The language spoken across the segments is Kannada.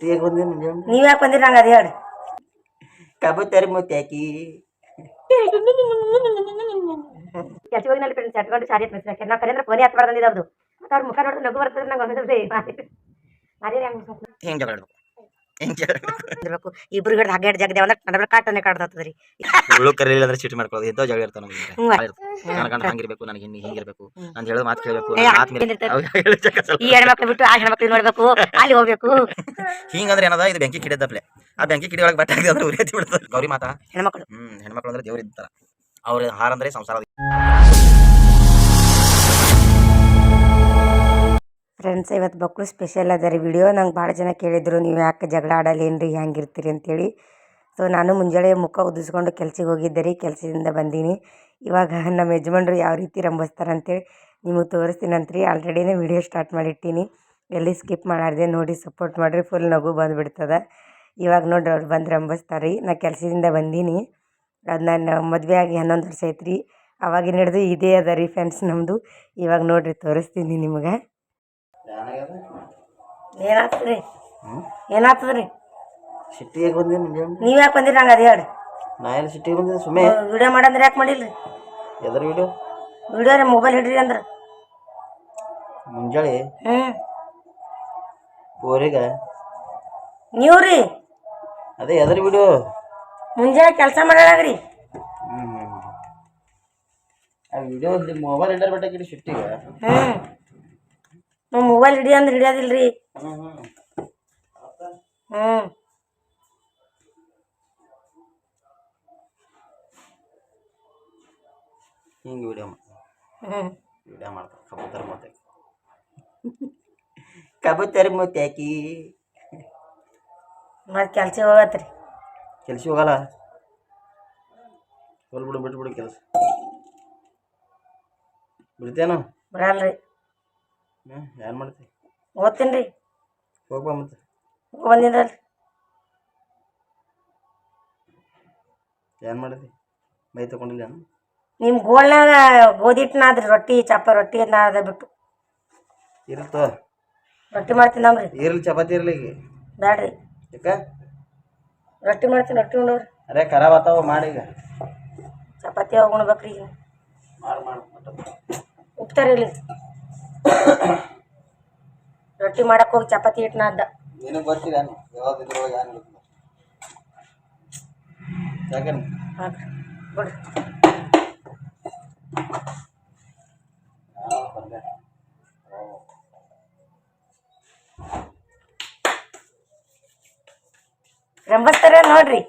ನೀವ್ ಯಾಕೆ ಬಂದಿರಿ? ನಂಗೆ ಅದು ಹೇಳಿ. ಕಬೂತರಿ ಮುತ್ತಾಕಿ ಕೆಲಸ ಹೋಗಿ ನಲ್ಲಿ ಫ್ರೆಂಡ್ಸ್ ಹಟ್ಕೊಂಡು ಸಾರಿ ಹತ್ಮಿಸ್ಬೇಕು ನಾವು ಕರೆಂದ್ರೆ ಫೋನೇ ಹತ್ತು ಬರ್ದಂದಿದ್ದು ಅವ್ರದ್ದು ಮತ್ತೆ ಅವ್ರ ಮುಖ ನೋಡಿದ್ರೆ ನಗು ಬರ್ತದೆ ನಂಗೆ ಒಂದೊಂದು ಮಾರಿ ಹೆಂಗೆ ಇರ್ಬೇಕು. ಇಬ್ರು ಹಿಡ್ದು ಹಗ್ಗ ಹಿಡ್ದು ಜಗದೆ ಅಂದ್ರೆ ನಡಬರ ಕಾಟನೆ ಕಾಡ್ದತ್ತದ್ರಿ ಸುಳ್ಳು ಕರೀಲಿಲ್ಲ ಅಂದ್ರೆ ಚೀಟಿ ಮಾಡ್ಕೊಳ್ಳೋದು ಎದ್ದೋ ಜಗಳ ಹ್ಞೂ. ನನ್ನ ಗಂಡ ಹಂಗಿರ್ಬೇಕು ನನಗೆ ಹಿಂಗೆ ಹಿಂಗಿರ್ಬೇಕು ನಾನು ಹೇಳೋ ಮಾತು ಕೇಳಬೇಕು. ಈ ಹೆಣ್ಮಕ್ಳು ಬಿಟ್ಟು ಆ ಹೆಣ್ಮಕ್ಳು ನೋಡ್ಬೇಕು ಅಲ್ಲಿ ಹೋಗ್ಬೇಕು. ಹಿಂಗಂದ್ರೆ ಏನದ? ಇದು ಬೆಂಕಿ ಕಿಡಿದಪ್ಲೆ ಆ ಬೆಂಕಿ ಕಿಡಿ ಒಳಗೆ ಬಟ್ಟೆ ಹಾಕಿದ್ರೆ ಅಂದ್ರೆ ಉರಿ ಹತ್ತಿ ಬಿಡ್ತದೆ. ಗೌರಿ ಮಾತಾ? ಹೆಣ್ಮಕ್ಳು. ಹ್ಮ್ ಹೆಣ್ಮಕ್ಳು ಅಂದ್ರೆ ದೇವ್ರ ಇರ್ತಾರ ಅವ್ರ ಹಾರ ಅಂದ್ರೆ ಸಂಸಾರ ಫ್ರೆಂಡ್ಸ್ ಇವತ್ತು ಮಕ್ಕಳು ಸ್ಪೆಷಲ್ ಅದ ರೀ ವಿಡಿಯೋ ನಂಗೆ ಭಾಳ ಜನ ಕೇಳಿದ್ರು, ನೀವು ಯಾಕೆ ಜಗಳ ಆಡಲ್ಲೇನ್ರಿ? ಹೆಂಗಿರ್ತೀರಿ? ಅಂತೇಳಿ. ಸೊ ನಾನು ಮುಂಜಾನೆ ಮುಖ ಉದಿಸ್ಕೊಂಡು ಕೆಲ್ಸಕ್ಕೆ ಹೋಗಿದ್ದೆ ರೀ. ಕೆಲಸದಿಂದ ಬಂದೀನಿ. ಇವಾಗ ನಮ್ಮ ಯಜಮಾನ್ರು ಯಾವ ರೀತಿ ರಂಭಿಸ್ತಾರೆ ಅಂತೇಳಿ ನಿಮಗೆ ತೋರಿಸ್ತೀನಂತ್ರಿ ಆಲ್ರೆಡಿನೇ ವಿಡಿಯೋ ಸ್ಟಾರ್ಟ್ ಮಾಡಿಟ್ಟೀನಿ. ಎಲ್ಲಿ ಸ್ಕಿಪ್ ಮಾಡಾರ್ದೆ ನೋಡಿ ಸಪೋರ್ಟ್ ಮಾಡಿರಿ. ಫುಲ್ ನಗು ಬಂದುಬಿಡ್ತದೆ. ಇವಾಗ ನೋಡ್ರಿ ಅವ್ರು ಬಂದು ರಂಭಿಸ್ತಾರೆ ರೀ. ನಾ ಕೆಲಸದಿಂದ ಬಂದೀನಿ. ಅದು ನಾನು ಮದುವೆ ಆಗಿ ಹನ್ನೊಂದು ವರ್ಷ ಐತ್ರಿ ಅವಾಗಿನ ಹಿಡಿದು ಇದೇ ಅದ ರೀ ಫ್ರೆಂಡ್ಸ್ ನಮ್ಮದು ಇವಾಗ ನೋಡಿರಿ ತೋರಿಸ್ತೀನಿ ನಿಮಗೆ. ಏನಾಗ್ತದ್ರಿ? ಏನಾಗ್ತದ್ರಿ? ಸಿಟ್ಟಿಗೆ ಬಂದಿ ಮುಂಜಾನೆ ನೀವ್ ಯಾಕೆ ಬಂದಿರಿ ನಂಗೆ ಅದು ಹೇಳಿ. ನಾ ಸಿಟ್ಟಿಗೆ ಸುಮ್ಮನೆ. ವಿಡಿಯೋ ಮಾಡಂದ್ರೆ ಯಾಕೆ ಮಾಡಿಲ್ರಿ? ಎದ್ರ ವಿಡಿಯೋ? ವಿಡಿಯೋ ರೀ ಮೊಬೈಲ್ ಹಿಡ್ರಿ ಅಂದ್ರೆ. ಮುಂಜಾನೆ ಹ್ಞೂ ಊರಿಗೆ? ನೀವು ರೀ? ಅದೇ ಎದ್ರ ವಿಡಿಯೋ. ಮುಂಜಾನೆ ಕೆಲಸ ಮಾಡಾಗ್ರಿ ಆ ವಿಡಿಯೋ ಮೊಬೈಲ್ ಇಂಟರ್ ಬಟ್ಟೆ ಸಿಟ್ಟಿಗೆ. ಹ್ಞೂ ಮೊಬೈಲ್ ಹಿಡಿ ಅಂದ್ರೆ ಹಿಡಿಯೋದಿಲ್ರಿ. ಹ್ಞೂ ಹಿಂಗೆ ವಿಡಿಯೋ ಹ್ಞೂ ವಿಡಿಯೋ ಮಾಡ್ತಾರೆ ಕಬೂತರ್ ಕಬೂತರ ಕಬೂತರ್ ಹಾಕಿ ಮತ್ತೆ ಕೆಲಸ ಹೋಗತ್ರಿ. ಕೆಲಸ ಹೋಗಲ್ಲ. ಬಿಡು ಬಿಟ್ಟು ಬಿಡು ಕೆಲಸ. ಬಿಡ್ತೇನು? ಬರಲ್ರಿ. ಹ್ಞೂ ಏನು ಮಾಡ್ತಿ? ಓದ್ತೀನಿ ರೀ ಹೋಗ್ಬಾ ಮತ್ತೆ. ಬಂದಿದ್ದಲ್ರಿ ಏನು ಮಾಡಿದ್ರಿ ಮೈ ತಗೊಂಡಿಲ್ಲ ನಿಮ್ಮ ಗೋಲ್ನಾಗ ಗೋಧಿ ಹಿಟ್ಟು ನಾದ್ರಿ ರೊಟ್ಟಿ ಚಪ್ಪ ರೊಟ್ಟಿ ಅದ ಬಿಟ್ಟು. ಇರುತ್ತೋ. ರೊಟ್ಟಿ ಮಾಡ್ತೀನಿ ಇರ್ಲಿ ಚಪಾತಿ ಇರ್ಲಿ ಈಗ. ಬೇಡ್ರಿ ಯಾಕ? ರೊಟ್ಟಿ ಮಾಡ್ತೀನಿ ರೊಟ್ಟಿ ಉಣ್ಣವ್ರಿ ಅರೆ ಖರಾಬ್ ಆತಾವ ಮಾಡಿ ಈಗ. ಚಪಾತಿ ಹೋಗಿ ಉಣ್ಬೇಕ್ರಿ ಈಗ. ಮಾಡಿ ಮಾಡಿ ಉಪ್ತಾರೆ ಇಲ್ಲಿ ರೊಟ್ಟಿ ಮಾಡಕ್ ಹೋಗಿ ಚಪಾತಿ ಹಿಟ್ಟು ನಾದ್ದ ನಿನಗೆ ಗೊತ್ತಿಲ್ಲ ಏನು ಯಾವ್ದು ಇದ್ರೊಳಗೆ ಏನು ಇರುತ್ತೆ ಯಾಕೆ ಹಾಕ್ರಿ ಬಿಡ್ರಿ ರಂಬಸ್ತಾರ ನೋಡ್ರಿ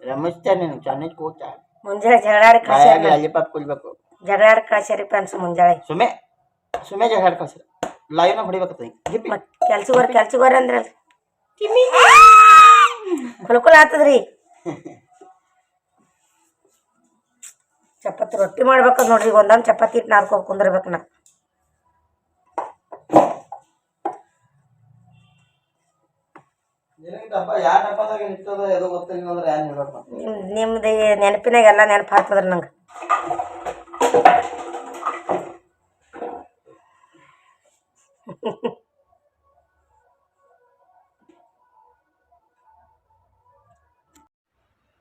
ರಮೇಶ್ತಾ ನೀನು ಚೆನ್ನಾಗಿ ಕೂತ ಮುಂಜಾನೆ ಜಗಳಾಡಿ ಕಳ್ಸ್ಯಾರ ಲಾಲಿಪಾಪ್ ಕುಡಿಬೇಕು ಜಗಳಾಡಿ ಕಳ್ಸ್ಯಾರಿ ಫ್ರೆಂಡ್ಸ್ ಮುಂಜಾನೆ ಸುಮ್ಮನೆ ಸುಮ್ಮನೆ ಜಗಳಾಡಿ ಹಾಡ್ ಕಳ್ಸ್ರಿ ಲೈವ್ನ ಹೊಡಿಬೇಕತ್ತ ಹಿಂಗೆ ಮತ್ ಕೆಲ್ಸಗೋರ್ ಕೆಲ್ಸಗೋರ್ ಅಂದ್ರಲ್ರಿ. ಕುಲ್ಕುಲ್ ಆತದ್ರಿ. ಚಪಾತಿ ರೊಟ್ಟಿ ಮಾಡ್ಬೇಕು ನೋಡ್ರಿ ಒಂದೊಂದು ಚಪಾತಿ ಹಿಟ್ಟು ನಾದ್ಕೊ ಕುಂದಿರ್ಬೇಕು ನಾ. ನಿಮ್ದು ನೆನಪಿನಾಗ ಎಲ್ಲ ನೆನಪು ಹಾಕ್ತದ್ರಿ ನಂಗೆ.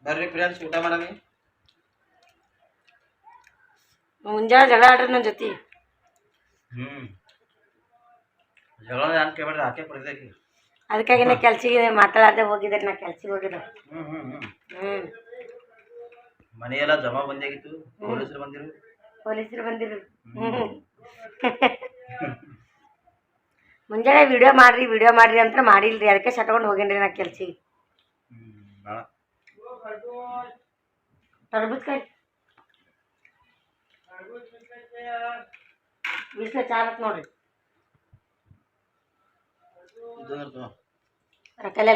ಬರ್ರಿ ಫ್ರೆಂಡ್ಸ್ ಊಟ ಮಾಡಮಿ? ಮುಂಜಾನೆ ಜಗಳ ಆಡ್ರಿ ನನ್ನ ಜೊತೆ. ಹ್ಞೂ ಜಗಳ ಏನು ಕೇಳ್ಬೇಡ್ರಿ ಹಾಕೇ ಕೊಡ್ತೈತಿ ಅದಕ್ಕಾಗಿ ನಾ ಕೆಲ್ಸಿಗೆ ಮಾತಾಡದೆ ಹೋಗಿದ್ದೆ ನಾ ಕೆಲ್ಸಿಗೆ ಹೋಗಿದ್ದೆ ಹ್ಞೂ ಮನೆಯೆಲ್ಲ ಜಮಾ ಬಂದಾಗಿತ್ತು? ಪೊಲೀಸರು ಬಂದಿರು? ಪೊಲೀಸರು ಬಂದಿರು. ಹ್ಞೂ ಮುಂಜಾನೆ ವಿಡಿಯೋ ಮಾಡ್ರಿ ವಿಡಿಯೋ ಮಾಡ್ರಿ ಅಂತ ಮಾಡಿಲ್ರಿ ಅದಕ್ಕೆ ಸಟ್ಕೊಂಡು ಹೋಗೇನ್ರಿ ನಾ ಕೆಲ್ಸಿಗೆ. ಹ್ಞೂ ಭಾಳ ತರ್ಬೂಜ್ಕಾಯಿ ಬಿಸಿಲ ಚಾಲತ್ ನೋಡ್ರಿ. ರೊಕ್ಕಲೆ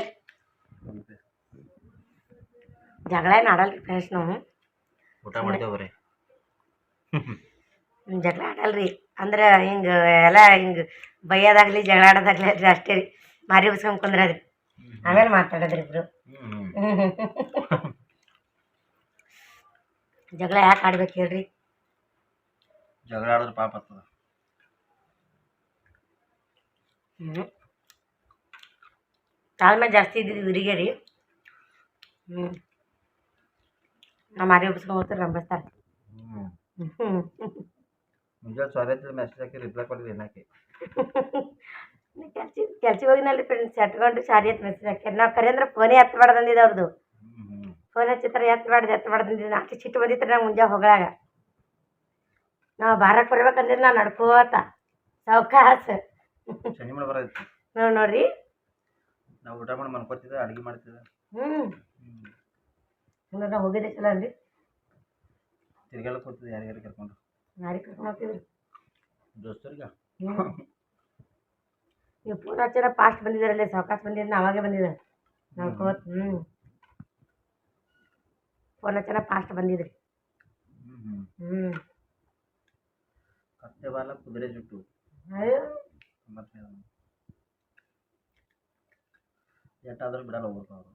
ಜಗಳ ಏನು ಆಡಲ್ರಿ ಫ್ರೆಂಡ್ಸ್ ನಾವು. ಊಟ ಮಾಡ್ತೇವೆ ರೀ ಜಗಳ ಆಡಲ್ರಿ. ಅಂದ್ರೆ ಹಿಂಗೆ ಎಲ್ಲ ಹಿಂಗೆ ಬೈಯೋದಾಗ್ಲಿ ಜಗಳ ಆಡೋದಾಗ್ಲಿ ಅದ್ರಿ ಅಷ್ಟೇ ರೀ. ಮಾರಿ ಉಸ್ಕೊಂಡ್ ಕುಂದ್ರದ್ರಿ. ಆಮೇಲೆ ಮಾತಾಡೋದ್ರಿ ಇಬ್ರು. ಜಗಳ ಯಾಕೆ ಆಡ್ಬೇಕು ಹೇಳ್ರಿ? ಜಗಳ ಆಡಿದ್ರೆ ಪಾಪ ಆಗ್ತದ. ಹ್ಞೂ ತಾಳ್ಮೆ ಜಾಸ್ತಿ ಇದ್ದಿದ್ದು ಇವರಿಗೆ ರೀ. ಹ್ಞೂ ನಮ್ಮ ಮಾರಿ ಒಬ್ಸ್ಕೊಂಡು ಹೋಗ್ತಾರೆ ರಂಬಸ್ತಾರೆ ಹ್ಞೂ ಮುಂಜಾನೆ ಸಾರಿ ಅಂತ ಮೆಸೇಜ್ ಹಾಕಿ ರಿಪ್ಲೈ ಕೊಟ್ಟಿಲ್ಲ ಏನಕ್ಕೆ ಕೆಲ್ಸ ಕೆಲ್ಸಕ್ಕೆ ಹೋಗಿನಲ್ರಿ ಫ್ರೆಂಡ್ಸ್ ಎತ್ಕೊಂಡು ಸಾರಿ ಹತ್ತು ಮೆಸೇಜ್ ಹಾಕ್ಯಾರ ನಾವು ಕರೆ ಅಂದ್ರೆ ಫೋನೇ ಎತ್ತಬಾರ್ದು ಅಂದಿದ್ದು ಅವ್ರದ್ದು ಫೋನ್ ಹಚ್ಚಿತ್ರ ಎತ್ತಬಾರ್ದು ಎತ್ತಬಾರ್ದು ಅಂದಿದ್ದು ನಾಲ್ಕು ಸಿಟ್ಟು ಬಂದಿತ್ತು ನಾ ಮುಂಜಾನೆ ಹೋಗಳಾಗ. ನಾವು ಬಾರಕ್ಕೆ ಬರ್ಬೇಕಂದ್ರೆ ನಾ ನಡ್ಕೋತ. ಸಾವ್ಕಾಸ ನೋಡಿ ನೋಡ್ರಿ. ನಾವು ಊಟ ಮಾಡಿ ಮನ್ಕೋತಿದ್ದೆ ಅಡುಗೆ ಮಾಡ್ತಿದ್ದೆ. ಹ್ಞೂ ಹಂಗಾರೆ ನಾವು ಹೋಗಿದ್ದೆ ಚಲೋ ಅಲ್ರಿ ತಿರ್ಗಾಲಕ್ಕೆ ಹೋಗ್ತಿದ್ದೆ ಯಾರ್ಯಾರು ಕರ್ಕೊಂಡು? ಯಾರಿಗೆ ಕರ್ಕೊಂಡು ಹೋಗ್ತಿದ್ರಿ? ದೋಸ್ತರಿಗೆ? ಹ್ಞೂ ನೀವು ಫೋನ್ ಪಾಸ್ಟ್ ಫಾಸ್ಟ್ ಬಂದಿದ್ದಾರಲ್ಲೇ ಸಾವ್ಕಾಶ ಬಂದಿದ್ದೆ ಅವಾಗೇ ಬಂದಿದ್ದೆ ಕೋತ್ ಹ್ಞೂ ಫೋನ್ ಹಚ್ಚಿರ ಫಾಸ್ಟ್ ಬಂದಿದ್ರಿ. ಹ್ಞೂ ಕತ್ತೆ ಬಾಲ ಕುದುರೆ ಜುಟ್ಟು. ಅಯ್ಯೋ ಮತ್ತೆ ಎಷ್ಟಾದ್ರೂ ಬಿಡಲ್ಲ ಹೋಗ್ಬೇಕು ಅವರು.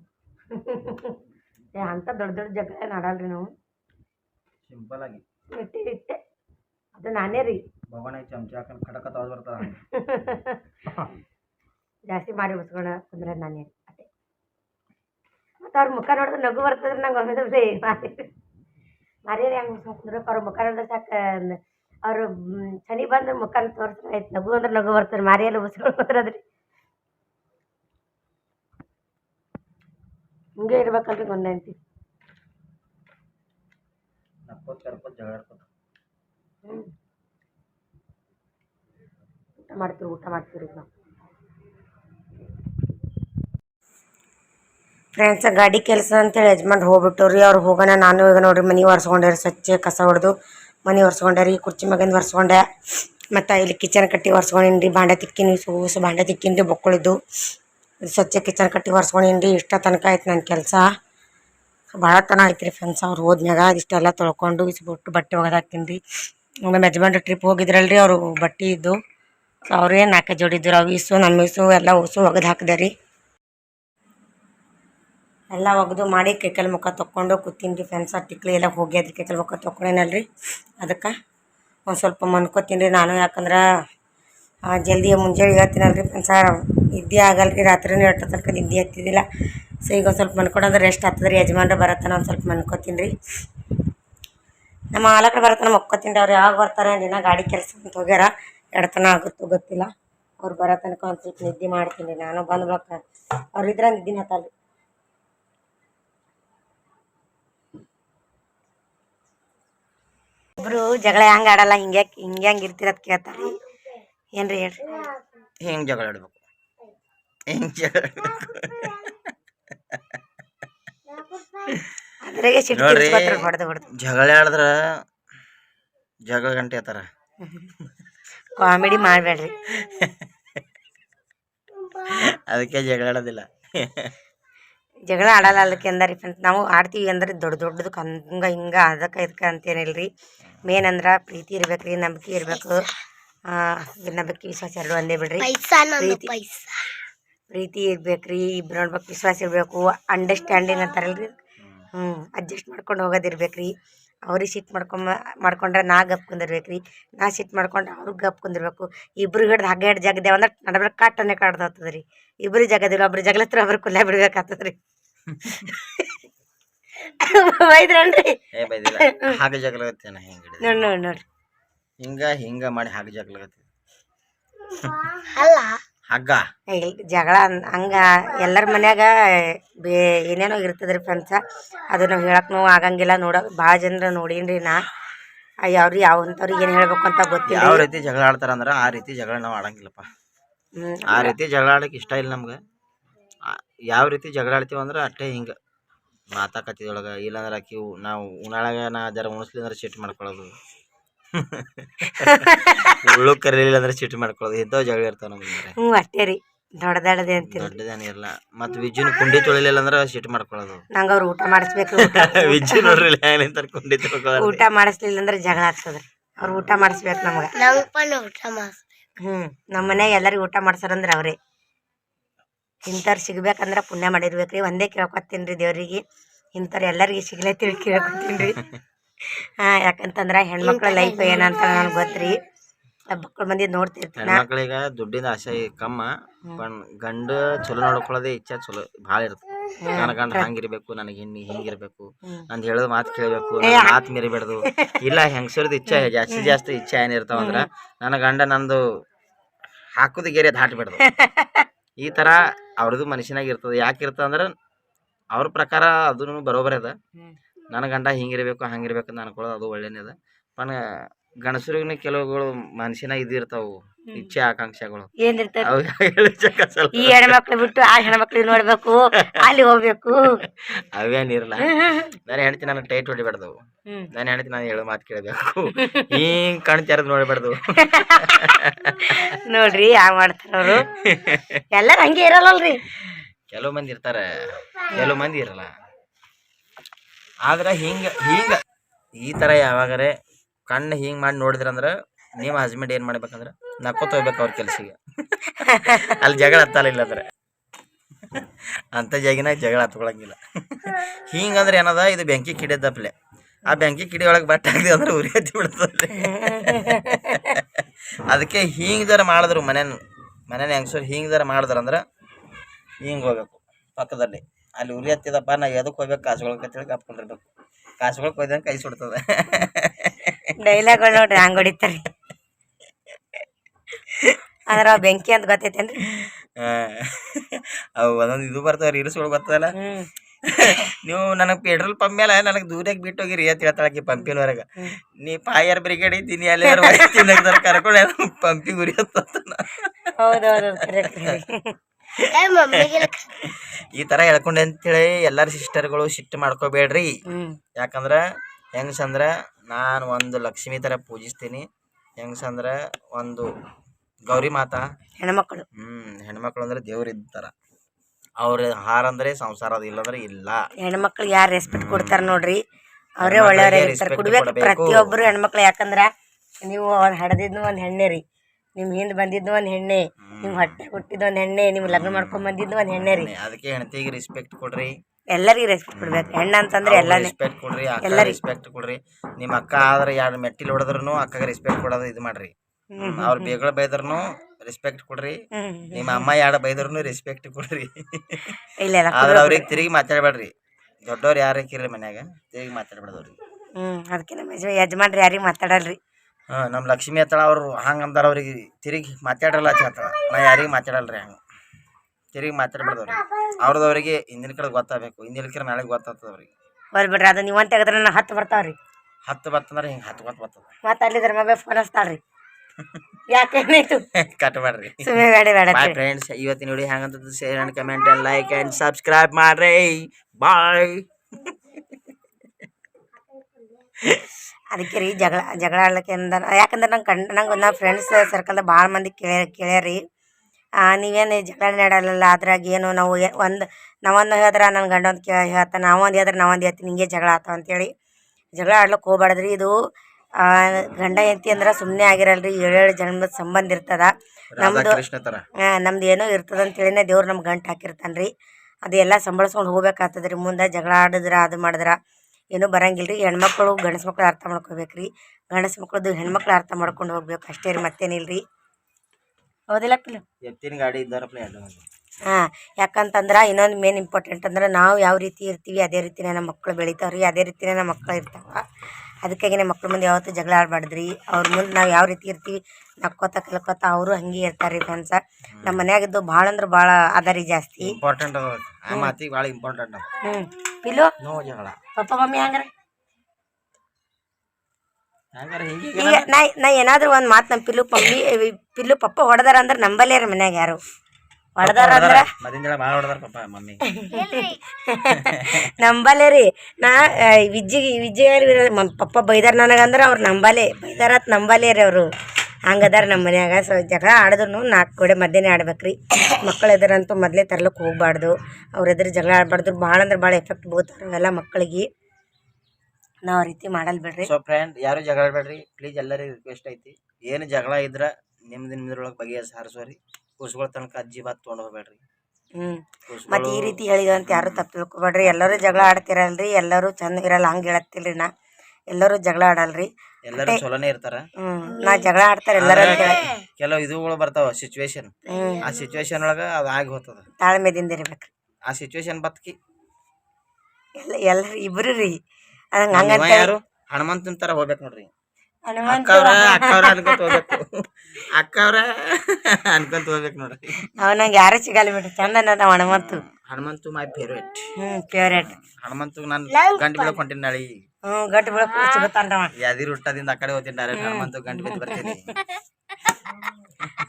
ಏ ಅಂಥ ದೊಡ್ಡ ದೊಡ್ಡ ಜಗಳ ಏನು ಆಡಲ್ರಿ ನಾವು. ಸಿಂಪಲ್ ಆಗಿ. ಇಟ್ಟೆ ಇಟ್ಟೆ. ಅದು ನಾನೇ ರೀ. ಭಗವಾನ ಚಮಚ ಹಾಕೊಂಡು ಖಡಕ ತಾವ್ ಬರ್ತಾರ. ಜಾಸ್ತಿ ಮಾಡಿ ಮುಚ್ಕೊಂಡು ಅಂದ್ರೆ ನಾನೇ ಅದೇ ಮತ್ತು ಅವ್ರ ಮುಖ ನೋಡಿದ್ರೆ ನಗು ಬರ್ತದ್ರೆ ನಂಗೆ ಒಮ್ಮೆ ಮಾರಿ ಮಾರಿಯರು ಹೆಂಗೆ ಕುಂದ್ರಕ್ಕೆ ಅವ್ರ ಮುಖ ನೋಡಿದ್ರೆ ಸಾಕು ಅವರು ಚನಿ ಬಂದ್ರೆ ಮುಖ ತೋರಿಸ್ರೆ ಆಯ್ತು. ನಗು ಅಂದ್ರೆ ನಗು ಬರ್ತಾರೆ ಮಾರಿಯಲ್ಲಿ ಬಸ್ಕೊಂಡು ಬರೋದ್ರಿ ಹಿಂಗೆ ಇರ್ಬೇಕಲ್ರಿ ಗೊಂದಂತಿ ಹೆಂಡತಿ. ಊಟ ಮಾಡ್ತೀವಿ ಊಟ ಮಾಡ್ತೀವಿ ನಾವು ಫ್ರೆಂಡ್ಸ್ ಗಾಡಿ ಕೆಲಸ ಅಂತೇಳಿ ಯಜಮಾನ್ರು ಹೋಗ್ಬಿಟ್ಟವ್ರಿ ಅವ್ರು ಹೋಗೋಣ ನಾನು ಈಗ ನೋಡ್ರಿ ಮನೆ ಒರೆಸ್ಕೊಂಡ್ರಿ ಸ್ವಚ್ಛ ಕಸ ಹೊಡೆದು ಮನೆ ಒರೆಸ್ಕೊಂಡ್ರಿ ಕುರ್ಚಿ ಮಗಿಂದ ಒರೆಸ್ಕೊಂಡೆ. ಮತ್ತು ಇಲ್ಲಿ ಕಿಚನ್ ಕಟ್ಟಿ ಒರೆಸ್ಕೊಂಡಿನಿ ರೀ ಭಾಂಡೆ ತಿಕ್ಕಿನಿ ಸೂಸು ಭಾಂಡೆ ತಿಕ್ಕಿನಿ ರೀ ಬೊಕ್ಕಳಿದ್ದು. ಸ್ವಚ್ಛ ಕಿಚನ್ ಕಟ್ಟಿ ಒರೆಸ್ಕೊಂಡಿನಿ ಇಷ್ಟ ತನಕ ಆಯ್ತು ನನ್ನ ಕೆಲಸ. ಭಾಳ ತನ ಆಯ್ತು ರೀ ಫ್ರೆಂಡ್ಸ್ ಅವ್ರು ಹೋದ್ಮ್ಯಾಗ ಇಷ್ಟೆಲ್ಲ ತೊಳ್ಕೊಂಡು ಇಸ್ಬಿಟ್ಟು ಬಟ್ಟೆ ಒಗೆದು ಹಾಕ್ತೀನಿ ರೀ ನಮ್ಮ ಯಜಮಾನ್ರು ಟ್ರಿಪ್ ಹೋಗಿದ್ರಲ್ರಿ ಅವರು ಬಟ್ಟೆ ಇದ್ದು. ಸೊ ಅವ್ರೇ ನಾಲ್ಕು ಜೋಡಿ ಇದ್ದರು ಅವು ಇಸು ನಮ್ಮ ಇಸು ಎಲ್ಲ ಉಸು ಒಗೆದು ಹಾಕಿದೆ ರೀ. ಎಲ್ಲ ಒಗೆದು ಮಾಡಿ ಕೈಕಲ್ ಮುಖ ತೊಗೊಂಡು ಕೂತೀನಿ ರೀ ಫ್ರೆಂಡ್ಸ್ ಟಿಕ್ಲಿ ಎಲ್ಲ ಹೋಗ್ಯದ್ರಿ ಕೈಕಲ್ ಮುಖ ತೊಗೊಂಡೇನಲ್ರಿ ಅದಕ್ಕೆ ಒಂದು ಸ್ವಲ್ಪ ಮನ್ಕೋತೀನಿ ರೀ ನಾನು ಯಾಕಂದ್ರೆ ಆ, ಜಲ್ದಿ ಮುಂಜಾನೆ ಹೇಳ್ತೀನಲ್ರಿ ಫ್ರೆಂಡ್ಸ ನಿದ್ದೆ ಆಗಲ್ಲ ರೀ ರಾತ್ರಿನೂ ಎಟ್ಟ ತನಕ ನಿದ್ದೆ ಆಗ್ತಿದ್ದಿಲ್ಲ ಸೊ ಈಗ ಒಂದು ಸ್ವಲ್ಪ ಅಂದ್ರೆ ರೆಸ್ಟ್ ರೀ, ಯಜಮಾನ್ರು ಬರತ್ತಾನ ಒಂದು ಸ್ವಲ್ಪ ಮನ್ಕೋತೀನಿ ರೀ. ನಮ್ಮ ಆಲಕ್ರ ಬರತ್ತಾನ ಮಕ್ಕೋತೀನಿ ಅವ್ರು ಯಾವಾಗ ಬರ್ತಾರೆ, ದಿನ ಗಾಡಿ ಕೆಲಸ ಅಂತ ಹೋಗ್ಯಾರ ಎಡತನ ಆಗುತ್ತೋ ಗೊತ್ತಿಲ್ಲ. ಅವ್ರು ಬರೋ ತನಕ ಒಂದು ಸ್ವಲ್ಪ ನಿದ್ದೆ ಮಾಡ್ತೀನಿ ರೀ, ನಾನು ಬಂದು ಬಳಿಕ ಅವ್ರು ಇದ್ರೆ ನಿದ್ದೆ ಹತ್ತಲ್ಲ ಒಬ್ರು ಜಗಳ ಹೆಂಗೆ ಆಡಲ್ಲ ಹಿಂಗೆ ಹಿಂಗೆ ಹೆಂಗೆ ಅಂತ ಕೇಳ್ತಾರೆ. ಏನ್ರಿ ಹೇಳ್ರಿ? ಹೆಂಗೆ ಜಗಳ ಆಡ್ಬೇಕು. ಆಡ್ಬೇಕು ಅದ್ರಾಗೆ ಸಿಟ್ಟು ನೋಡ್ರಿ. ತೀರ್ಸ್ಕೊತಾರ ಹೊಡೆದು ಹೊಡೆದು. ಜಗಳ ಆಡಿದ್ರ ಜಗಳ ಗಂಟೆ ಆತಾರ. ಕಾಮಿಡಿ ಮಾಡಬೇಡ್ರಿ. ಅದಕ್ಕೆ ಜಗಳ ಆಡೋದಿಲ್ಲ. ಜಗಳ ಆಡಲ್ಲ ಅದಕ್ಕೆ ಅಂದಾರಿ ಫ್ರೆಂಡ್ಸ್ ನಾವು ಆಡ್ತೀವಿ ಅಂದ್ರೆ ದೊಡ್ಡ ದೊಡ್ಡದಕ್ಕೆ ಹಂಗೆ ಹಿಂಗೆ ಅದಕ್ಕೆ ಇದಕ್ಕೆ ಅಂತೇನಿಲ್ರಿ. ಮೇನ್ ಅಂದ್ರೆ ಪ್ರೀತಿ ಇರ್ಬೇಕು ರೀ ನಂಬಿಕೆ ಇರಬೇಕು. ನಂಬಿಕೆ ವಿಶ್ವಾಸ ಎರಡು ಒಂದೇ ಬಿಡ್ರಿ. ಪ್ರೀತಿ ಪ್ರೀತಿ ಇರ್ಬೇಕು ರೀ ಇಬ್ರು ನೋಡ್ಬೇಕು ವಿಶ್ವಾಸ ಇರಬೇಕು ಅಂಡರ್ಸ್ಟ್ಯಾಂಡಿಂಗ್ ಅಂತಾರಲ್ರಿ? ಹ್ಞೂ ಅಡ್ಜಸ್ಟ್ ಮಾಡ್ಕೊಂಡು ಹೋಗೋದಿರ್ಬೇಕು ರೀ ಅವ್ರಿಗೆ ಸಿಟ್ ಮಾಡ್ಕೊಂಬ ಮಾಡ್ಕೊಂಡ್ರೆ ನಾ ಗಪ್ ಕುಂದಿರ್ಬೇಕು ರೀ ನಾ ಸಿಟ್ ಮಾಡ್ಕೊಂಡ್ರೆ ಅವ್ರಿಗೆ ಗಪ್ ಕುಂದಿರ್ಬೇಕು. ಇಬ್ರು ಹಿಡ್ದು ಹಗ್ಗ ಹಿಡ್ದು ಜಗದೇವ ಅಂದ್ರೆ ನಡಬರ್ಕ ಕಾಟನೆ ಕಾಡ್ದೋಗ್ತದೆ ರೀ ಇಬ್ರು ಜಗದಿಲ್ಲ ಒಬ್ರು ಜಗಲತ್ರ ಒಬ್ರು ಕುಲ್ಲ ಬಿಡ್ಬೇಕಾಗ್ತದ್ರಿ. ಬೈದ್ರನ್ರಿ ಹಾಗೆ ಹೆಂಗೆ ಹಿಡಿದು? ನೋಡಿ ನೋಡಿ ನೋಡ್ರಿ. ಹಿಂಗ ಹಿಂಗ ಮಾಡಿ ಹಾಗೆ ಜಗಳಗತ್ತಿ ಹಗ್ಗ. ಜಗಳ ಹಂಗ ಎಲ್ಲರ ಮನ್ಯಾಗ ಬೇ ಏನೇನೋ ಇರ್ತದ್ರಿ ಫ್ರೆಂಡ್ಸ ಅದು ನಾವು ಹೇಳಕ್ಕೂ ಆಗಂಗಿಲ್ಲ ನೋಡ ಭಾಳ ಜನರ ನೋಡೀನ್ರಿ ನಾ. ಯಾವ್ರಿ ಯಾವಂಥವ್ರಿಗೆ ಏನು ಹೇಳ್ಬೇಕು ಅಂತ ಗೊತ್ತಿಲ್ಲ. ಯಾವ ರೀತಿ ಜಗಳ ಆಡ್ತಾರ ಅಂದ್ರ ಆ ರೀತಿ ಜಗಳ ನಾವು ಆಡಂಗಿಲ್ಲಪ್ಪ. ಆ ರೀತಿ ಜಗಳ ಆಡಕ್ಕೆ ಇಷ್ಟ ಇಲ್ಲ ನಮ್ಗೆ. ಯಾವ ರೀತಿ ಜಗಳ ಆಡ್ತೀವಿ ಅಂದ್ರೆ ಅಟ್ಟೆ ಹಿಂಗೆ. ಮಾತಾಕತ್ತಿದೊಳಗೆ ಇಲ್ಲಾಂದ್ರೆ ಆಕಿ ಉ- ನಾವು ಉಣಾಳಾಗ ನಾ ಜರ ಉಣಿಸ್ಲಿ ಅಂದ್ರೆ ಸಿಟ್ಟು ಮಾಡ್ಕೊಳ್ಳೋದು ಉಳ್ಳು ಕರೀಲಿಲ್ಲ ಅಂದ್ರೆ ಚೀಟಿ ಮಾಡ್ಕೊಳ್ಳೋದು. ಇಂಥವು ಜಗಳ ಇರ್ತಾವ ನಮ್ಗೆ ಹ್ಞೂ ಅಷ್ಟೇ ರೀ. ದೊಡ್ಡದಾಡದೆ ಅಂತೀರಿ. ದೊಡ್ಡದೇನು ಇರಲ್ಲ ಮತ್ತು ವಿಜ್ಜುನ ಕುಂಡಿ ತೊಳಿಲಿಲ್ಲ ಅಂದ್ರೆ ಸಿಟ್ಟು ಮಾಡ್ಕೊಳ್ಳೋದು. ನಂಗೆ ಅವ್ರು ಊಟ ಮಾಡಿಸ್ಬೇಕು. ವಿಜು ನೋಡ್ರಿ ಏನಂತಾರೆ ಕುಂಡಿ ತೊಳ್ಕೊಳ್ಳೋದು ಊಟ ಮಾಡಿಸ್ಲಿಲ್ಲ ಅಂದ್ರೆ ಜಗಳ ಆಗ್ತದ್ರಿ. ಅವ್ರು ಊಟ ಮಾಡಿಸ್ಬೇಕು ನಮ್ಗೆ. ಹ್ಞೂ ನಮ್ಮ ಮನ್ಯಾಗ ಎಲ್ಲರಿಗೂ ಊಟ ಮಾಡ್ಸಾರಂದ್ರೆ ಅವ್ರೇ. ಇಂಥವ್ರು ಸಿಗ್ಬೇಕಂದ್ರೆ ಪುಣ್ಯ ಮಾಡಿರ್ಬೇಕ್ರಿ. ಒಂದೇ ಕೇಳ್ಕೊತೀನಿ ರೀ ದೇವ್ರಿಗೆ. ಇಂಥವ್ರು ಎಲ್ಲರಿಗೆ ಸಿಗ್ಲೇ ತಿಳಿ ಕೇಳ್ಕೊತೀನಿ ರೀ. ಯಾಕಂತಂದ್ರೆ ಹೆಣ್ಮಕ್ಳ ಲೈಫ್ ಏನಂತ ನನಗೆ ಗೊತ್ತ್ರಿ? ಮಕ್ಕಳು ಮಂದಿ ನೋಡ್ತಿರ್ತೀನಿ. ದುಡ್ಡಿನ ಆಸೆ ಕಮ್ಮ ಗಂಡ ಚಲೋ ನೋಡ್ಕೊಳ್ಳೋದೇ ಇಚ್ಛಾ ಚಲೋ ಭಾಳ ಇರ್ತದೆ ನನ್ನ ಗಂಡ ಹಂಗಿರ್ಬೇಕು ನನಗೆ ಹಿಂಗೆ ಹಿಂಗಿರ್ಬೇಕು ನಂದು ಹೇಳೋದು ಮಾತು ಕೇಳಬೇಕು ಮಾತು ಮೀರಿಬಿಡ್ದು. ಇಲ್ಲ ಹೆಂಗಸರದ್ದು ಇಚ್ಛೆ ಜಾಸ್ತಿ ಜಾಸ್ತಿ ಇಚ್ಛಾ ಏನಿರ್ತಾವ ಅಂದ್ರ ನನ್ನ ಗಂಡ ನಂದು ಹಾಕುದು ಗೆರೆ ದಾಟ್ಬಿಡ್ದು ಈ ತರ ಅವ್ರದ್ದು ಮನುಷ್ಯನಾಗಿರ್ತದೆ ಯಾಕೆ ಇರ್ತದೆ ಅಂದ್ರೆ ಅವ್ರ ಪ್ರಕಾರ ಅದನ್ನು ಬರೋಬರಿ ಅದ. ನನ್ನ ಗಂಡ ಹಿಂಗಿರಬೇಕು ಹಂಗಿರ್ಬೇಕು ಅಂತ ಅನ್ಕೊಳ್ಳೋದು ಅದು ಒಳ್ಳೇನೇ ಪಣ ಗಣಸರಿಗೂ ಕೆಲವುಗಳು ಮನಸ್ಸಿನ ಇದು ಇರ್ತಾವು ಇಚ್ಛೆ ಆಕಾಂಕ್ಷೆಗಳು. ಈ ಹೆಣ್ಮಕ್ಳು ಬಿಟ್ಟು ಆ ಹೆಣ್ಮಕ್ಳಿಗೆ ನೋಡ್ಬೇಕು ಅಲ್ಲಿ ಹೋಗ್ಬೇಕು. ಅವೇನಿರಲ್ಲ. ನಾನು ಹೆಣ್ತಿ ನಾನು ಟೈಟ್ ಹೊಡಿಬಾರ್ದು. ನಾನು ಹೆಣ್ತಿ ನಾನು ಹೇಳೋ ಮಾತು ಕೇಳಬೇಕು. ಹಿಂಗ್ ಕಣ್ ತೆರೆದು ನೋಡ್ಬಾರ್ದು ನೋಡ್ರಿ ಯಾ ಮಾಡ್ತಾರ ಅವರು. ಎಲ್ಲಾರು ಹಂಗೆ ಇರಲ್ಲಲ್ರಿ. ಕೆಲವು ಮಂದಿ ಇರ್ತಾರೆ. ಕೆಲವು ಮಂದಿ ಇರಲ್ಲ. ಆದ್ರೆ ಹಿಂಗ ಹಿಂಗ. ಈ ತರ ಯಾವಾಗರೆ ಕಣ್ಣು ಹಿಂಗ್ ಮಾಡಿ ನೋಡಿದ್ರಂದ್ರ ನಿಮ್ಮ ಹಸ್ಬೆಂಡ್ ಏನ್ ಮಾಡ್ಬೇಕಂದ್ರ ನಕ್ಕೋತ ಹೋಗ್ಬೇಕು ಅವ್ರ ಕೆಲ್ಸಿಗೆ. ಅಲ್ಲಿ ಜಗಳ ಹತ್ತಲ್ಲ ಇಲ್ಲಂದ್ರೆ. ಅಂತ ಜಾಗಿನಾಗ ಜಗಳ ಹತ್ಕೊಳಂಗಿಲ್ಲ. ಹಿಂಗಂದ್ರೆ ಏನದ, ಇದು ಬೆಂಕಿ ಕಿಡಿದಪ್ಲೆ ಆ ಬೆಂಕಿ ಕಿಡಿ ಒಳಗೆ ಬಟ್ಟೆ ಹಾಕಿದೆ ಅಂದ್ರೆ ಉರಿ ಹತ್ತಿ ಬಿಡ್ತದೆ ಅದಕ್ಕೆ ಹಿಂಗ್ದಾರ ಮಾಡಿದ್ರು ಮನೇನ ಮನೇನ ಹೆಂಗಸರು ಹಿಂಗ್ದಾರ ಜರ ಮಾಡಿದ್ರಂದ್ರೆ ಹಿಂಗೆ ಹೋಗ್ಬೇಕು ಪಕ್ಕದಲ್ಲಿ. ಅಲ್ಲಿ ಉರಿ ಹತ್ತಿದಪ್ಪ ನಾವು ಎದಕ್ಕೆ ಹೋಗ್ಬೇಕು? ಕಾಸುಗಳಿಗೆ ಅಂತೇಳಿ ಕಾಪ್ಕೊಂಡಿರ್ಬೇಕು ಕಾಸುಗಳಿಗೆ ಹೋಯ್ದಂಗೆ ಕೈ ಸುಡ್ತದ. ಡೈಲಾಗ್ ನೋಡ್ರಿ ಹಂಗೆ ಹೊಡಿತಾರಿ. ಅದ್ರ ಬೆಂಕಿ ಅಂತ ಗೊತ್ತೈತೇನ್ರಿ? ಅವು ಒಂದೊಂದು ಇದು ಬರ್ತಾವ ರೀಲ್ಸ್ಗಳು ಬರ್ತದಲ್ಲ? ನೀವು ನನಗೆ ಪೆಟ್ರೋಲ್ ಪಂಪ್ ಮೇಲೆ ನನಗೆ ದೂರಕ್ಕೆ ಬಿಟ್ಟು ಹೋಗಿರಿ ಅಂತ ಹೇಳ್ತಾಳಕ್ಕೆ ಪಂಪಿನವರೆಗೆ ನೀ ಫೈರ್ ಬ್ರಿಗೇಡ್ ಇದ್ದೀನಿ ಅಲ್ಲಿ ಕರ್ಕೊಂಡು ಪಂಪಿಗೆ ಉರಿಯತ್ತ ಈ ತರ ಹೇಳ್ಕೊಂಡೆ ಅಂತೇಳಿ ಎಲ್ಲರ ಸಿಸ್ಟರ್ಗಳು ಸಿಟ್ಟು ಮಾಡ್ಕೋಬೇಡ್ರಿ. ಯಾಕಂದ್ರ ಹೆಂಗಸಂದ್ರೆ ನಾನು ಒಂದು ಲಕ್ಷ್ಮಿ ತರ ಪೂಜಿಸ್ತೀನಿ. ಹೆಂಗಸಂದ್ರ ಒಂದು ಗೌರಿ ಮಾತಾ. ಹೆಣ್ಮಕ್ಳು. ಹ್ಮ್ ಹೆಣ್ಮಕ್ಳು ಅಂದ್ರೆ ದೇವ್ರ ಇದ್ದಾರ. ಅವ್ರ ಹಾರ ಅಂದ್ರೆ ಸಂಸಾರ ಅದು ಇಲ್ಲಂದ್ರೆ ಇಲ್ಲ. ಹೆಣ್ಮಕ್ಳು ಯಾರು ರೆಸ್ಪೆಕ್ಟ್ ಕೊಡ್ತಾರ ನೋಡ್ರಿ? ಅವರೇ ಒಳ್ಳೆಯವ್ರ ಇರ್ತಾರೆ. ಕುಡ್ಬೇಕು ಪ್ರತಿಯೊಬ್ಬರು ಹೆಣ್ಮಕ್ಳು. ಯಾಕಂದ್ರ ನೀವು ಒಂದ್ ಹಡದಿದ್ನು ಒಂದ್ ಹೆಣ್ಣೆ ರೀ. ನಿಮ್ ಹಿಂದ್ ಬಂದಿದ್ದು ಒಂದ್ ಹೆಣ್ಣೆ ನಿಮ್ ಹೊಟ್ಟೆ ಹುಟ್ಟಿದ್ ಒಂದ್ ಹೆಣ್ಣೆ ನಿಮ್ ಲಗ್ನ ಮಾಡ್ಕೊಂಡ್ ಬಂದಿದ್ದು ಒಂದ್ ಹೆಣ್ಣೆ ರೀ. ಅದಕ್ಕೆ ಹೆಣ್ತಿಗೆ ರೆಸ್ಪೆಕ್ಟ್ ಕೊಡ್ರಿ. ಎಲ್ಲರಿಗೂ ರೆಸ್ಪೆಕ್ಟ್ ಕೊಡ್ಬೇಕು. ಹೆಣ್ಣ ಅಂತಂದ್ರೆ ಎಲ್ಲ ರೆಸ್ಪೆಕ್ಟ್ ಕೊಡ್ರಿ ಎಲ್ಲರಿಗೂ. ರೆಸ್ಪೆಕ್ಟ್ ಕೊಡ್ರಿ. ನಿಮ್ಮ ಅಕ್ಕ ಆದ್ರೆ ಎರಡು ಮೆಟ್ಟಿಲ್ ಹೊಡೆದ್ರು ಅಕ್ಕಗೆ ರೆಸ್ಪೆಕ್ಟ್ ಕೊಡೋದು ಇದು ಮಾಡ್ರಿ. ಅವ್ರ ಬೇಗಳ ಬೈದ್ರೂ ರೆಸ್ಪೆಕ್ಟ್ ಕೊಡ್ರಿ. ನಿಮ್ಮ ಅಮ್ಮ ಯಾರ ಬೈದ್ರೂ ರೆಸ್ಪೆಕ್ಟ್ ಕೊಡ್ರಿ. ಆದ್ರೆ ಅವ್ರಿಗೆ ತಿರುಗಿ ಮಾತಾಡ್ಬೇಡ್ರಿ. ದೊಡ್ಡವ್ರು ಯಾರು ಇಕ್ಕಿರ್ಲಿ ಮನ್ಯಾಗ ತಿರುಗಿ ಮಾತಾಡ್ಬೇಡ್ದವ್ರಿಗೆ. ಹ್ಮ್ ಅದಕ್ಕೆ ನಮ್ಮ ಯಜ- ಯಜಮಾನ್ರು ಯಾರಿಗೂ ಮಾತಾಡಲ್ರಿ. ಹಾ ನಮ್ಮ ಲಕ್ಷ್ಮಿ ಹತ್ತಳ ಅವರು ಹಂಗೆ ಅಂದಾರ ಅವ್ರಿಗೆ ತಿರುಗಿ ಮಾತಾಡಲ್ಲ ಅಂತ ಹೇಳ್ತಾಳ. ನಾ ಯಾರಿಗೆ ಮಾತಾಡಲ್ರಿ ಹಂಗೆ. ತಿರುಗಿ ಮಾತಾಡ್ಬಿಡ್ದವ್ರಿಗೆ ಅವ್ರದವ್ರಿಗೆ ಹಿಂದಿನ ಕಡೆ ಗೊತ್ತಾಗಬೇಕು. ಹಿಂದಿನ ಕಡೆ ನಾಳೆ ಗೊತ್ತಾಗ್ತದೆ ಅವ್ರಿಗೆ. ಹೋಲ್ ಬಿಡ್ರಿ ಅದು ನೀವು ಅಂತ ಹೇಳಿದ್ರೆ ನಾನು ಹತ್ತು ಬರ್ತಾವ್ರಿ. ಹತ್ತು ಬರ್ತಂದ್ರೆ ಹಿಂಗೆ ಹತ್ತು ಗೊತ್ತು ಬರ್ತದೆ. ಮತ್ತೆ ಅಲ್ಲಿದ್ರ ಮೊಬೈಲ್ ಫೋನ್ ಹಚ್ತಾಳ್ರಿ. ಯಾಕೇನಾಯ್ತು ಕಟ್ ಮಾಡ್ರಿ. ಸುಮ್ಮನೆ ಬೇಡ ಬೇಡ ಬಾಯ್ ಫ್ರೆಂಡ್ಸ್ ಇವತ್ತಿನ video ಹ್ಯಾಂಗಂತ share and comment and like and subscribe ಮಾಡ್ರಿ. ಬಾಯ್ ಅದಕ್ಕೆ ರೀ ಜಗಳ ಜಗಳ ಆಡ್ಲಿಕ್ಕೆ ಅಂದ ಯಾಕಂದ್ರೆ ನಂಗೆ ಕಂಡು ನಂಗೆ ನನ್ನ ಫ್ರೆಂಡ್ಸ್ ಸರ್ಕಲ್ದಾಗ ಭಾಳ ಮಂದಿ ಕೇಳ ಕೇಳ್ಯಾರಿ. ನೀವೇನು ಜಗಳ ನಡೆಯಲ್ಲ ಅದ್ರಾಗ ಏನು ನಾವು ಒಂದು ನಾವೊಂದು ಹೇಳಿದ್ರೆ ನನ್ನ ಗಂಡ ಒಂದು ಕೇಳಿ ಹೇಳ್ತಾನೆ ನಾವೊಂದು ಹೇಳಿದ್ರೆ ನಾವೊಂದು ಹೇಳ್ತೀನಿ ಹಿಂಗೆ ಜಗಳ ಆತಾವ ಅಂತೇಳಿ. ಜಗಳ ಆಡ್ಲಿಕ್ಕೆ ಹೋಗ್ಬಾರ್ದ್ರಿ ಇದು. ಗಂಡ ಹೆಂಡತಿ ಅಂದ್ರೆ ಸುಮ್ಮನೆ ಆಗಿರಲ್ರಿ ಏಳೇಳು ಜನ್ಮದ ಸಂಬಂಧ ಇರ್ತದ. ನಮ್ಮದು ನಮ್ದು ಏನೋ ಇರ್ತದೆ ಅಂತೇಳಿನೇ ದೇವ್ರು ನಮ್ಗೆ ಗಂಟು ಹಾಕಿರ್ತಾನೆ ರೀ ಅದೆಲ್ಲ ಸಂಬಳಸ್ಕೊಂಡು ಹೋಗ್ಬೇಕಾಗ್ತದೆ ರೀ ಮುಂದೆ ಜಗಳ ಆಡಿದ್ರೆ ಅದು ಮಾಡಿದ್ರೆ. ಏನೂ ಬರಂಗಿಲ್ಲ ರೀ ಹೆಣ್ಮಕ್ಳು ಗಂಡಸು ಮಕ್ಳು ಅರ್ಥ ಮಾಡ್ಕೋಬೇಕು ರೀ ಗಂಡಸು ಮಕ್ಳದ್ದು ಹೆಣ್ಮಕ್ಳು ಅರ್ಥ ಮಾಡ್ಕೊಂಡು ಹೋಗ್ಬೇಕು. ಅಷ್ಟೇ ರೀ ಮತ್ತೇನಿಲ್ಲ ರೀ ಹೌದಿಲ್ಲ ಎತ್ತಿನ ಗಾಡಿ ಇದ್ದಾರಪ್ಪ ಹಾಂ ಯಾಕಂತಂದ್ರೆ ಇನ್ನೊಂದು ಮೇನ್ ಇಂಪಾರ್ಟೆಂಟ್ ಅಂದ್ರೆ ನಾವು ಯಾವ ರೀತಿ ಇರ್ತೀವಿ ಅದೇ ರೀತಿನೇ ನಮ್ಮ ಮಕ್ಕಳು ಬೆಳಿತಾವ್ರಿ ಅದೇ ರೀತಿನೇ ನಮ್ಮ ಮಕ್ಕಳು ಇರ್ತಾವೆ. ಅದಕ್ಕಾಗಿ ನಮ್ಮ ಮಕ್ಳ ಮುಂದೆ ಯಾವತ್ತೂ ಜಗಳ ಆಡಬಾರ್ದ್ರಿ. ಅವ್ರ ಮುಂದೆ ನಾವು ಯಾವ ರೀತಿ ಇರ್ತೀವಿ ನಕ್ಕೋತ ಕಲ್ಕೋತ ಅವರು ಹಂಗೆ ಇರ್ತಾರೆ ರೀ ಫ್ರೆಂಡ್ಸ ನಮ್ಮ ಮನ್ಯಾಗಿದ್ದು ಭಾಳ ಅಂದ್ರೆ ಭಾಳ ಅದರಿ ಜಾಸ್ತಿ. ಇಂಪಾರ್ಟೆಂಟ್ ಅದ. ಆ ಮಾತಿಗೆ ಭಾಳ ಇಂಪಾರ್ಟೆಂಟ್ ಅದ ಹ್ಞೂ ಪಿಲ್ಲು ನೋ ಜಗಳ. ಪಪ್ಪ ಮಮ್ಮಿ ಹಂಗಾರೆ? ಈಗ ನಾ ನಾ ಏನಾದರೂ ಒಂದು ಮಾತು ನಮ್ಮ ಪಿಲ್ಲು ಪಮ್ಮಿ ಪಿಲ್ಲು ಪಪ್ಪ ಹೊಡೆದಾರ ಅಂದ್ರೆ ನಂಬಲ್ಲೇ ರೀ ಮನ್ಯಾಗ ಯಾರು? ನಂಬಲ್ಲೇ ರೀ ನಾ ವಿಜ್ಜಿಗೆ ವಿಜ್ಜಿಗೆ ವಿಜಯ ಪಪ್ಪ ಬೈದಾರ ನನಗಂದ್ರೆ ಅವ್ರು ನಂಬಲ್ಲೇ ಬೈದಾರತ್ ನಂಬಲ್ಲೇ ರೀ ಅವರು. ಹಂಗದಾರ ನಮ್ಮ ಮನ್ಯಾಗ. ಸೊ ಜಗಳ ಆಡಿದ್ರು ನಾಲ್ಕು ಗೋಡೆ ಮಧ್ಯಾಹ್ನ ಆಡ್ಬೇಕ್ರಿ. ಮಕ್ಕಳು ಎದುರಂತೂ ಮೊದಲೇ ತರ್ಲಕ್ಕೆ ಹೋಗ್ಬಾರ್ದು. ಅವ್ರ ಎದುರು ಜಗಳ ಆಡ್ಬಾರ್ದು. ಭಾಳ ಅಂದ್ರೆ ಭಾಳ ಎಫೆಕ್ಟ್ ಬೀಳ್ತಾರೆ ಅವೆಲ್ಲ ಮಕ್ಕಳಿಗೆ ನಾವು ಆ ರೀತಿ ಮಾಡಲ್ ಬಿಡ್ರಿ. ಸೊ ಫ್ರೆಂಡ್ ಯಾರು ಜಗಳ ಬೇಡ್ರಿ ಪ್ಲೀಸ್ ಎಲ್ಲರಿಗೂ ರಿಕ್ವೆಸ್ಟ್ ಐತಿ. ಏನು ಜಗಳ ಇದ್ರೆ ನಿಮ್ದು ನಿಮ್ದ್ರೊಳಗೆ ಬಗೆಹರಿಸಿ ಹಾರಿಸೋರಿ ಕೂಸ್ಗಳ ತನಕ ಅಜ್ಜಿ ಬಾತ್ ತೊಗೊಂಡು ಹೋಗ್ಬೇಡ್ರಿ. ಹ್ಮ್. ಮತ್ತೆ ಈ ರೀತಿ ಹೇಳಿದಂತ ಯಾರು ತಪ್ಪು ತಿಳ್ಕೊಬೇಡ್ರಿ. ಎಲ್ಲರೂ ಜಗಳ ಆಡ್ತಿರಲ್ರಿ. ಎಲ್ಲರೂ ಚಂದ ಇರಲ್ಲ. ಹಂಗ ಹೇಳತ್ತಿಲ್ರಿ ನಾ. ಎಲ್ಲರೂ ಜಗಳ ಆಡಲ್ರಿ. ಎಲ್ಲರೂ ಚಲೋನೇ ಇರ್ತಾರ. ಹ್ಞೂ ನಾ ಜಗಳ ಆಡ್ತಾರ. ಎಲ್ಲರೂ ಅಂತ ಹೇಳಿ ಕೆಲವು ಇದುಗಳು ಬರ್ತಾವ ಸಿಚುವೇಶನ್ ಹ್ಞೂ ಆ ಸಿಚುವೇಶನ್ ಒಳಗ ಅದು ಆಗಿ ಹೋಗ್ತದ. ತಾಳ್ಮೆದಿಂದ ಇರ್ಬೇಕು ಆ ಸಿಚುವೇಶನ್ ಬತ್ಕಿ ಎಲ್ಲ ಎಲ್ಲರೂ ಇಬ್ರು ರೀ ಹಂಗ ಹಂಗಂತ ಯಾರು? ಹನುಮಂತನ ತರ ಹೋಗ್ಬೇಕು ನೋಡ್ರಿ. ಅಕ್ಕವ್ರ ಅಕ್ಕವ್ರ ಅನ್ಕೊಂತ ಹೋಗ್ಬೇಕು. ಅಕ್ಕವ್ರ ಅನ್ಕೊಂತ ಹೋಗ್ಬೇಕು ನೋಡ್ರಿ ಅವನಂಗೆ ಯಾರು ಸಿಗಲ್ಲ ಬಿಡ್ರಿ ಚಂದ ನಾವು Hanumanthu. Hanumanthu my favourite hmm favourite Hanumanthu ನಾನು ಗಂಟು ಬೀಳಕ್ ಹೊಂಟಿನ ನಾಳಿ. ಹ್ಞೂ ಗಟ್ಟಿ ಬಿಡಕ್ಕೆ ಸಿಗುತ್ತಾನ್ರವ ಯಾದಿ ಹುಟ್ಟದಿಂದ ಆ ಕಡೆ ಹೋಗ್ತೀನಿ ಡೈರೆಕ್ಟ್ ಹನುಮಂತು ಗಂಟು ಬಿದ್ದು ಬರ್ತೀನಿ.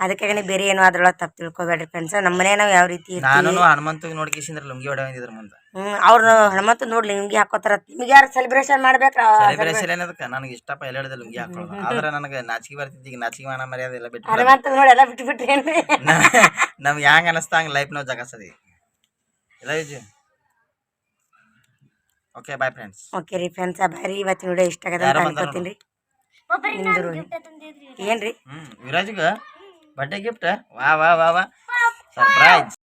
ಅದಕ್ಕಾಗಿ ನೀವು ಬೇರೆ ಏನು ಅದ್ರೊಳಗೆ ತಪ್ಪು ತಿಳ್ಕೊಬೇಡ್ರಿ ಫ್ರೆಂಡ್ಸ್ ನಮ್ಮ ಮನೆ ನಾವು ಯಾವ ರೀತಿ ನಾನು ನಾನು ಹನುಮಂತು ನೋಡ್ಕಿಸಿಂದ್ರ ಲುಂಗಿ ಹೊಡೆಯಂದಿದ್ರ ಮುಂದೆ. ಹ್ಞೂ ಅವ್ರು ಹನುಮಂತ ನೋಡ್ಲಿ ಲುಂಗಿ ಹಾಕೋತಾರ. ನಿಮ್ಗೆ ಯಾರು ಸೆಲೆಬ್ರೇಷನ್ ಮಾಡ್ಬೇಕ್ರ? ಸೆಲೆಬ್ರೇಷನ್ ಏನದಕ್ಕ? ನನಗೆ ಇಷ್ಟಪ್ಪ ಎಲ್ಲೆಡದ ಲುಂಗಿ ಹಾಕೊಳ್ಳೋದು ಆದ್ರೆ ನನಗೆ ನಾಚಿಕೆ ಬರ್ತಿತ್ತು. ಈಗ ನಾಚಿಕೆ ಮಾನ ಮರ್ಯಾದೆ ಎಲ್ಲ ಬಿಟ್ಟು ಹನುಮಂತ ನೋಡಿ ಎಲ್ಲ ಬಿಟ್ಟು ಬಿಟ್ರಿ ಏನ್ರಿ ನಮ್ಗೆ ಹ್ಯಾಂಗ ಅನಸ್ತಾ ಹಂಗೆ ಲೈಫ್ ನಾವು ಜಗಸದಿ ಇಲ್ಲ Viju? Okay bye friends okay ರೀ ಫ್ರೆಂಡ್ಸ್ ರೀ. ಇವತ್ತಿನ ವಿಡಿಯೋ ಇಷ್ಟ ಆಗದ ಅಂತ ಅನ್ಕೋತೀನಿ ರೀ. ಏನ್ರಿ? ಹ್ಮ್ ವಿರಾಜ್ಗ? ಬರ್ಡೇ ಗಿಫ್ಟ್ ವಾ ವಾ ವಾ ವಾ ಸರ್ಪ್ರೈಸ್